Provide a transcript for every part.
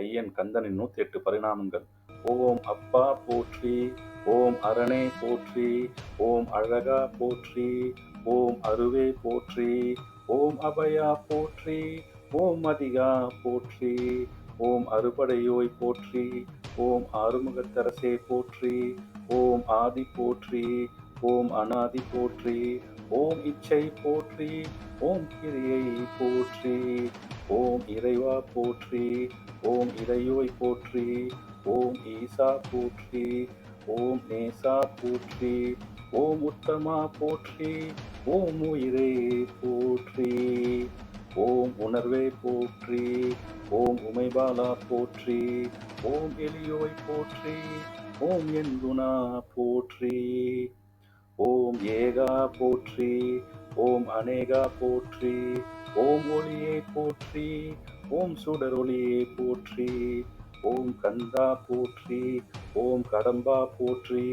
ஐயன் கந்தனின் நூத்தி எட்டு பரிணாமங்கள். ஓம் அப்பா போற்றி ஓம் அரணே போற்றி ஓம் அழகா போற்றி ஓம் அருவே போற்றி ஓம் அபயா போற்றி ஓம் அதிகா போற்றி ஓம் அறுபடையோய் போற்றி ஓம் ஆறுமுகத்தரசே போற்றி ஓம் ஆதி போற்றி ஓம் அனாதி போற்றி ஓம் இச்சை போற்றி ஓம் கிரியை போற்றி ஓம் இறைவா போற்றி ஓம் இறையோய் போற்றி ஓம் ஈசா போற்றி ஓம் நேசா போற்றி ஓம் உத்தமா போற்றி ஓம் உயிரே போற்றி ஓம் உணர்வே போற்றி ஓம் உமைபாலா போற்றி ஓம் எலியோய் போற்றி ஓம் என்குணா போற்றி ஓம் ஏகா போற்றி ஓம் அநேகா போற்றி ஓம் ஒளியே போற்றி ஓம் சுடரொளியே போற்றி ஓம் கந்தா போற்றி ஓம் கடம்பா போற்றி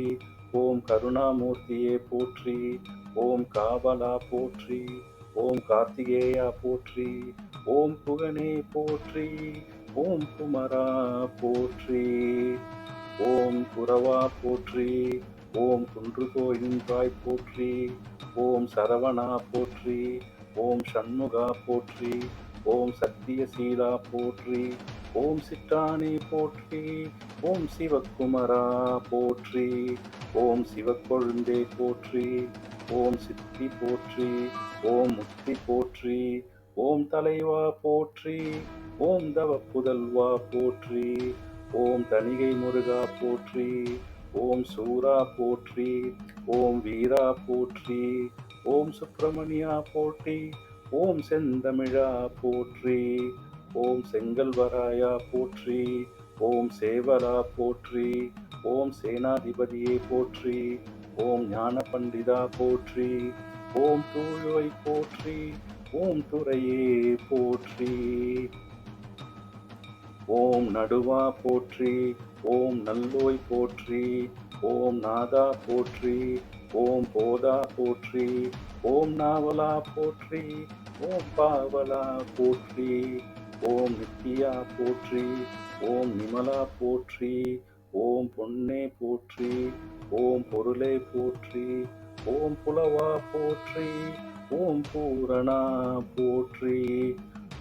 ஓம் கருணாமூர்த்தியே போற்றி ஓம் காவலா போற்றி ஓம் கார்த்திகேயா போற்றி ஓம் புகனே போற்றி ஓம் குமரா போற்றி ஓம் குரவா போற்றி ஓம் குன்று கோயின்றாய் போற்றி ஓம் சரவணா போற்றி ஓம் சண்முகா போற்றி ஓம் சத்தியசீலா போற்றி ஓம் சிட்டானே போற்றி ஓம் சிவக்குமரா போற்றி ஓம் சிவக்கொழுந்தே போற்றி ஓம் சித்தி போற்றி ஓம் முக்தி போற்றி ஓம் தலைவா போற்றி ஓம் தவ புதல்வா போற்றி ஓம் தணிகை முருகா போற்றி ஓம் சூரா போற்றி ஓம் வீரா போற்றி ஓம் சுப்பிரமணியா போற்றி ஓம் செந்தமிழா போற்றி ஓம் செங்கல்வராயா போற்றி ஓம் சேவரா போற்றி ஓம் சேனாதிபதியே போற்றி ஓம் ஞான பண்டிதா போற்றி ஓம் தூயோய் போற்றி ஓம் துறையே போற்றி. ஓம் நடுவா போற்றி ஓம் நல்லோய் போற்றி ஓம் நாதா போற்றி ஓம் போதா போற்றி ஓம் நாவலா போற்றி ஓம் பாவலா போற்றி ஓம் நித்தியா போற்றி ஓம் நிமலா போற்றி ஓம் பொன்னே போற்றி ஓம் பொருளே போற்றி ஓம் புலவா போற்றி ஓம் பூரணா போற்றி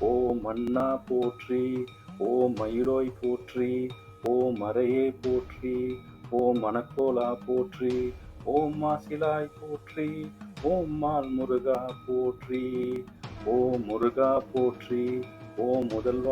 ஓம் அண்ணா போற்றி ஓ மயிலோய் போற்றி ஓ மறையே போற்றி ஓ மணக்கோலா போற்றி ஓம் மாசிலாய் போற்றி ஓம் மால் முருகா போற்றி ஓ முருகா போற்றி ஓ முதல்வா